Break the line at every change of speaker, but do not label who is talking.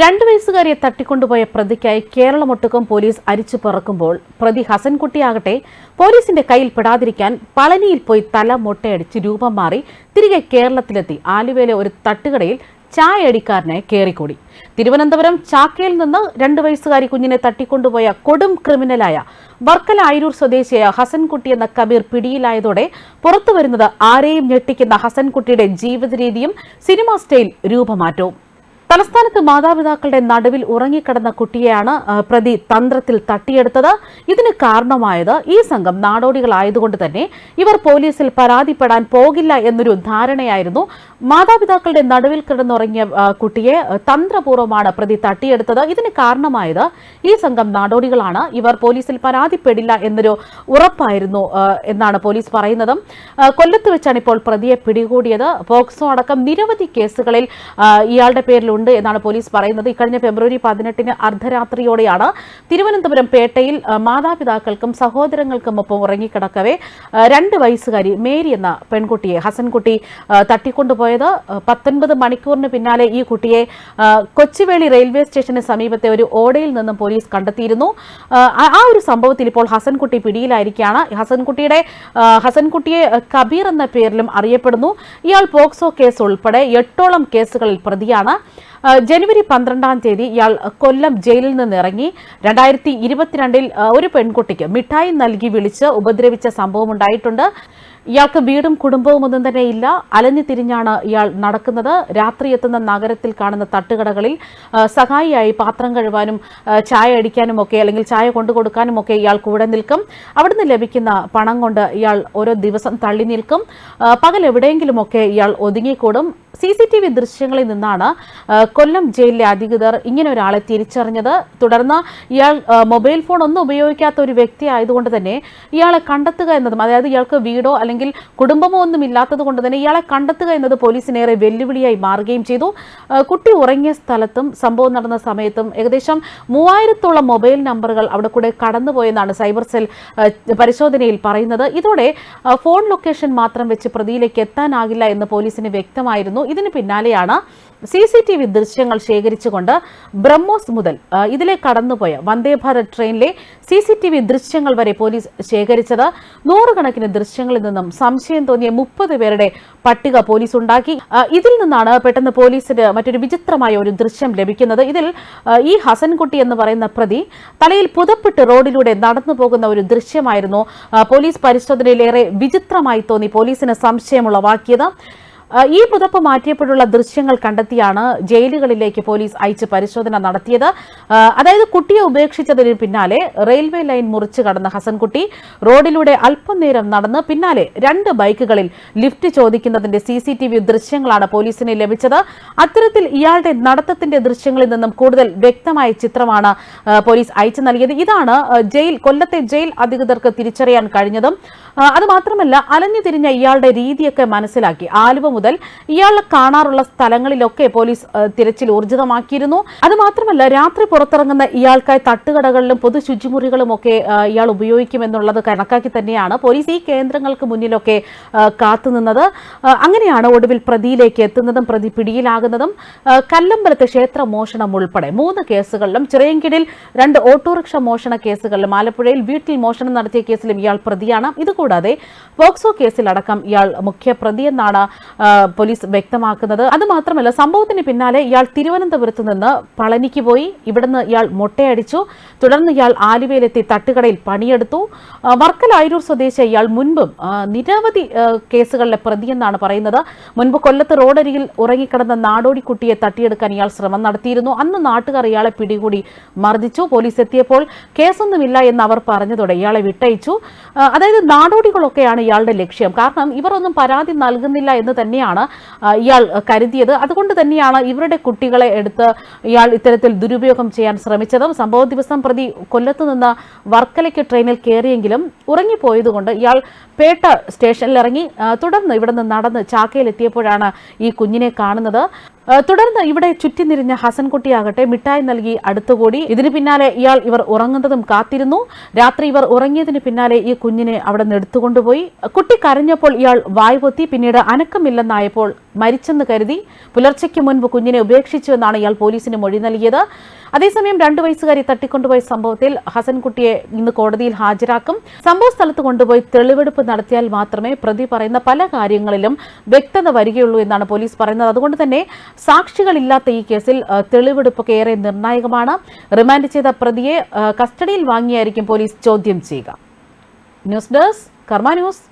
രണ്ടു വയസ്സുകാരിയെ തട്ടിക്കൊണ്ടുപോയ പ്രതിക്കായി കേരളമൊട്ടുക്കം പോലീസ് അരിച്ചു പറക്കുമ്പോൾ പ്രതി ഹസൻകുട്ടിയാകട്ടെ പോലീസിന്റെ കയ്യിൽ പെടാതിരിക്കാൻ പളനിയിൽ പോയി തല മൊട്ടയടിച്ച് രൂപം മാറി തിരികെ കേരളത്തിലെത്തി. ആലുവയിലെ ഒരു തട്ടുകടയിൽ ചായയടിക്കാരനെ കയറിക്കൂടി തിരുവനന്തപുരം ചാക്കയിൽ നിന്ന് രണ്ടു വയസ്സുകാരി കുഞ്ഞിനെ തട്ടിക്കൊണ്ടുപോയ കൊടും ക്രിമിനലായ വർക്കല ആയിരൂർ സ്വദേശിയായ ഹസൻകുട്ടി എന്ന കബീർ പിടിയിലായതോടെ പുറത്തുവരുന്നത് ആരെയും ഞെട്ടിക്കുന്ന ഹസൻകുട്ടിയുടെ ജീവിത രീതിയും സിനിമാ സ്റ്റൈൽ രൂപമാറ്റവും. തലസ്ഥാനത്ത് മാതാപിതാക്കളുടെ നടുവിൽ ഉറങ്ങിക്കിടന്ന കുട്ടിയെയാണ് പ്രതി തന്ത്രത്തിൽ തട്ടിയെടുത്തത്. ഇതിന് കാരണമായത് ഈ സംഘം നാടോടികളായതുകൊണ്ട് തന്നെ ഇവർ പോലീസിൽ പരാതിപ്പെടാൻ പോകില്ല എന്നൊരു ധാരണയായിരുന്നു. മാതാപിതാക്കളുടെ നടുവിൽ കിടന്നുറങ്ങിയ കുട്ടിയെ തന്ത്രപൂർവമാണ് പ്രതി തട്ടിയെടുത്തത്. ഇതിന് കാരണമായത് ഈ സംഘം നാടോടികളാണ്. ഇവർ പോലീസിൽ പരാതിപ്പെടില്ല എന്നൊരു ഉറപ്പായിരുന്നു എന്നാണ് പോലീസ് പറയുന്നത്. കൊല്ലത്ത് വെച്ചാണ് ഇപ്പോൾ പ്രതിയെ പിടികൂടിയത്. പോക്സോ അടക്കം നിരവധി കേസുകളിൽ ഇയാളുടെ പേരിലുണ്ട്. എന്നാണ് പോലീസ് പറയുന്നത്. ഇക്കഴിഞ്ഞ ഫെബ്രുവരി പതിനെട്ടിന് അർദ്ധരാത്രിയോടെയാണ് തിരുവനന്തപുരം പേട്ടയിൽ മാതാപിതാക്കൾക്കും സഹോദരങ്ങൾക്കും ഒപ്പം ഉറങ്ങിക്കിടക്കവേ രണ്ട് വയസ്സുകാരി മേരി എന്ന പെൺകുട്ടിയെ ഹസൻകുട്ടി തട്ടിക്കൊണ്ടുപോയത്. പത്തൊൻപത് മണിക്കൂറിന് പിന്നാലെ ഈ കുട്ടിയെ കൊച്ചുവേളി റെയിൽവേ സ്റ്റേഷന് സമീപത്തെ ഒരു ഓടയിൽ നിന്നും പോലീസ് കണ്ടെത്തിയിരുന്നു. ആ, ഒരു സംഭവത്തിൽ ഇപ്പോൾ ഹസൻകുട്ടി പിടിയിലായിരിക്കുകയാണ്. ഹസൻകുട്ടിയുടെ ഹസൻകുട്ടിയെ കബീർ എന്ന പേരിലും അറിയപ്പെടുന്നു. ഇയാൾ പോക്സോ കേസ് ഉൾപ്പെടെ എട്ടോളം കേസുകളിൽ പ്രതിയാണ്. ജനുവരി പന്ത്രണ്ടാം തീയതി ഇയാൾ കൊല്ലം ജയിലിൽ നിന്ന് ഇറങ്ങി രണ്ടായിരത്തി ഇരുപത്തിരണ്ടിൽ ഒരു പെൺകുട്ടിക്ക് മിഠായി നൽകി വിളിച്ച് ഉപദ്രവിച്ച സംഭവം ഉണ്ടായിട്ടുണ്ട്. ഇയാൾക്ക് വീടും കുടുംബവും ഒന്നും തന്നെ ഇല്ല. അലഞ്ഞു തിരിഞ്ഞാണ് ഇയാൾ നടക്കുന്നത്. രാത്രി എത്തുന്ന നഗരത്തിൽ കാണുന്ന തട്ടുകടകളിൽ സഹായിയായി പാത്രം കഴുവാനും ചായ അടിക്കാനും ഒക്കെ അല്ലെങ്കിൽ ചായ കൊണ്ടു കൊടുക്കാനും ഒക്കെ ഇയാൾ കൂടെ നിൽക്കും. അവിടുന്ന് ലഭിക്കുന്ന പണം കൊണ്ട് ഇയാൾ ഓരോ ദിവസം തള്ളി നിൽക്കും. പകൽ എവിടെയെങ്കിലുമൊക്കെ ഇയാൾ ഒതുങ്ങിക്കൂടും. സി സി ടി വി ദൃശ്യങ്ങളിൽ നിന്നാണ് കൊല്ലം ജയിലിലെ അധികൃതർ ഇങ്ങനെ ഒരാളെ തിരിച്ചറിഞ്ഞത്. തുടർന്ന് ഇയാൾ മൊബൈൽ ഫോൺ ഒന്നും ഉപയോഗിക്കാത്ത ഒരു വ്യക്തി ആയതുകൊണ്ട് തന്നെ ഇയാളെ കണ്ടെത്തുക എന്നതും അതായത് ഇയാൾക്ക് വീടോ അല്ലെങ്കിൽ കുടുംബമോ ഒന്നും ഇല്ലാത്തത് കൊണ്ട് തന്നെ ഇയാളെ കണ്ടെത്തുക എന്നത് പോലീസിനേറെ വെല്ലുവിളിയായി മാറുകയും ചെയ്തു. കുട്ടി ഉറങ്ങിയ സ്ഥലത്തും സംഭവം നടന്ന സമയത്തും ഏകദേശം മൂവായിരത്തോളം മൊബൈൽ നമ്പറുകൾ അവിടെ കൂടെ കടന്നുപോയെന്നാണ് സൈബർ സെൽ പരിശോധനയിൽ പറയുന്നത്. ഇതോടെ ഫോൺ ലൊക്കേഷൻ മാത്രം വെച്ച് പ്രതിയിലേക്ക് എത്താനാകില്ല എന്ന് പോലീസിന് വ്യക്തമായിരുന്നു. ഇതിന് പിന്നാലെയാണ് സി സി ടി വി ദൃശ്യങ്ങൾ ശേഖരിച്ചുകൊണ്ട് ബ്രഹ്മോസ് മുതൽ ഇതിലെ കടന്നുപോയ വന്ദേ ഭാരത് ട്രെയിനിലെ സി സി ടി വി ദൃശ്യങ്ങൾ വരെ പോലീസ് ശേഖരിച്ചത്. നൂറുകണക്കിന് ദൃശ്യങ്ങളിൽ നിന്നും സംശയം തോന്നിയ മുപ്പത് പേരുടെ പട്ടിക പോലീസ് ഉണ്ടാക്കി ഇതിൽ നിന്നാണ് പെട്ടെന്ന് പോലീസിന് മറ്റൊരു വിചിത്രമായ ഒരു ദൃശ്യം ലഭിക്കുന്നത്. ഇതിൽ ഈ ഹസൻകുട്ടി എന്ന് പറയുന്ന പ്രതി തലയിൽ പുതപ്പിട്ട് റോഡിലൂടെ നടന്നു പോകുന്ന ഒരു ദൃശ്യമായിരുന്നു. പോലീസ് പരിശോധനയിലേറെ വിചിത്രമായി തോന്നി. പോലീസിന് സംശയമുളവാക്കിയത്. ഈ പുതപ്പ് മാറ്റിയപ്പോഴുള്ള ദൃശ്യങ്ങൾ കണ്ടെത്തിയാണ് ജയിലുകളിലേക്ക് പോലീസ് അയച്ച് പരിശോധന നടത്തിയത്. അതായത് കുട്ടിയെ ഉപേക്ഷിച്ചതിന് പിന്നാലെ റെയിൽവേ ലൈൻ മുറിച്ചു കടന്ന ഹസൻകുട്ടി റോഡിലൂടെ അല്പം നേരം നടന്ന് പിന്നാലെ രണ്ട് ബൈക്കുകളിൽ ലിഫ്റ്റ് ചോദിക്കുന്നതിന്റെ സി ദൃശ്യങ്ങളാണ് പോലീസിന് ലഭിച്ചത്. അത്തരത്തിൽ ഇയാളുടെ നടത്തത്തിന്റെ ദൃശ്യങ്ങളിൽ നിന്നും കൂടുതൽ വ്യക്തമായ ചിത്രമാണ് പോലീസ് അയച്ചു നൽകിയത്. ഇതാണ് ജയിൽ കൊല്ലത്തെ ജയിൽ അധികൃതർക്ക് തിരിച്ചറിയാൻ കഴിഞ്ഞതും. അതുമാത്രമല്ല അത് അലഞ്ഞു തിരിഞ്ഞ ഇയാളുടെ രീതിയൊക്കെ മനസ്സിലാക്കി. ആലുവ മുതൽ ഇയാളെ കാണാറുള്ള സ്ഥലങ്ങളിലൊക്കെ പോലീസ് തിരച്ചിൽ ഊർജിതമാക്കിയിരുന്നു. അതുമാത്രമല്ല രാത്രി പുറത്തിറങ്ങുന്ന ഇയാൾക്കായി തട്ടുകടകളിലും പൊതു ശുചിമുറികളും ഒക്കെ ഇയാൾ ഉപയോഗിക്കുമെന്നുള്ളത് കണക്കാക്കി തന്നെയാണ് പോലീസ് ഈ കേന്ദ്രങ്ങൾക്ക് മുന്നിലൊക്കെ കാത്തുനിന്നത്. അങ്ങനെയാണ് ഒടുവിൽ പ്രതിയിലേക്ക് എത്തുന്നതും പ്രതി പിടിയിലാകുന്നതും. കല്ലമ്പലത്ത് ക്ഷേത്ര മോഷണം ഉൾപ്പെടെ മൂന്ന് കേസുകളിലും ചിറയൻകിടിൽ രണ്ട് ഓട്ടോറിക്ഷ മോഷണ കേസുകളിലും ആലപ്പുഴയിൽ വീട്ടിൽ മോഷണം നടത്തിയ കേസിലും ഇയാൾ പ്രതിയാണ്. ഇതുകൂടാതെ പോക്സോ കേസിലടക്കം ഇയാൾ മുഖ്യ പ്രതിയെന്നാണ് പോലീസ് വ്യക്തമാക്കുന്നത്. അതുമാത്രമല്ല സംഭവത്തിന് പിന്നാലെ ഇയാൾ തിരുവനന്തപുരത്ത് നിന്ന് പളനിക്ക് പോയി. ഇവിടുന്ന് ഇയാൾ മുട്ടയടിച്ചു. തുടർന്ന് ഇയാൾ ആലുവയിലെത്തി തട്ടുകടയിൽ പണിയെടുത്തു. വർക്കല ആയിരൂർ സ്വദേശി ഇയാൾ മുൻപും നിരവധി കേസുകളിലെ പ്രതിയെന്നാണ് പറയുന്നത്. മുൻപ് കൊല്ലത്ത് റോഡരികിൽ ഉറങ്ങിക്കിടന്ന നാടോടി കുട്ടിയെ തട്ടിയെടുക്കാൻ ഇയാൾ ശ്രമം നടത്തിയിരുന്നു. അന്ന് നാട്ടുകാർ ഇയാളെ പിടികൂടി മർദ്ദിച്ചു. പോലീസ് എത്തിയപ്പോൾ കേസൊന്നുമില്ല എന്ന് അവർ പറഞ്ഞതോടെ ഇയാളെ വിട്ടയച്ചു. അതായത് നാടോടികളൊക്കെയാണ് ഇയാളുടെ ലക്ഷ്യം. കാരണം ഇവർ ഒന്നും പരാതി നൽകുന്നില്ല എന്ന് തന്നെയാണ് ഇയാൾ കരുതിയത്. അതുകൊണ്ട് തന്നെയാണ് ഇവരുടെ കുട്ടികളെ എടുത്ത് ഇയാൾ ഇത്തരത്തിൽ ദുരുപയോഗം ചെയ്യാൻ ശ്രമിച്ചതും. സംഭവ ദിവസം പ്രതി കൊല്ലത്ത് നിന്ന് വർക്കലയ്ക്ക് ട്രെയിനിൽ കയറിയെങ്കിലും ഉറങ്ങിപ്പോയതുകൊണ്ട് ഇയാൾ പേട്ട സ്റ്റേഷനിലിറങ്ങി തുടർന്ന് ഇവിടെ നിന്ന് നടന്ന് ചാക്കയിലെത്തിയപ്പോഴാണ് ഈ കുഞ്ഞിനെ കാണുന്നത്. തുടർന്ന് ഇവിടെ ചുറ്റിനിരിഞ്ഞ ഹസൻകുട്ടിയാകട്ടെ മിഠായി നൽകി അടുത്തുകൂടി. ഇതിന് പിന്നാലെ ഇയാൾ ഇവർ ഉറങ്ങുന്നതും കാത്തിരുന്നു. രാത്രി ഇവർ ഉറങ്ങിയതിന് പിന്നാലെ ഈ കുഞ്ഞിനെ അവിടെ നിന്ന് എടുത്തുകൊണ്ടുപോയി. കുട്ടി കരഞ്ഞപ്പോൾ ഇയാൾ വായ്പൊത്തി പിന്നീട് അനക്കമില്ലെന്നായപ്പോൾ മരിച്ചെന്ന് കരുതി പുലർച്ചയ്ക്ക് മുൻപ് കുഞ്ഞിനെ ഉപേക്ഷിച്ചുവെന്നാണ് ഇയാൾ പോലീസിന് മൊഴി നൽകിയത്. അതേസമയം രണ്ടു വയസ്സുകാരി തട്ടിക്കൊണ്ടുപോയ സംഭവത്തിൽ ഹസൻകുട്ടിയെ ഇന്ന് കോടതിയിൽ ഹാജരാക്കും. സംഭവ സ്ഥലത്ത് കൊണ്ടുപോയി തെളിവെടുപ്പ് നടത്തിയാൽ മാത്രമേ പ്രതി പറയുന്ന പല കാര്യങ്ങളിലും വ്യക്തത വരികയുള്ളൂ എന്നാണ് പോലീസ് പറയുന്നത്. അതുകൊണ്ട് തന്നെ സാക്ഷികളില്ലാത്ത ഈ കേസിൽ തെളിവെടുപ്പൊക്കെ ഏറെ നിർണായകമാണ്. റിമാൻഡ് ചെയ്ത പ്രതിയെ കസ്റ്റഡിയിൽ വാങ്ങിയായിരിക്കും പോലീസ് ചോദ്യം ചെയ്യുക. News desk Karma news.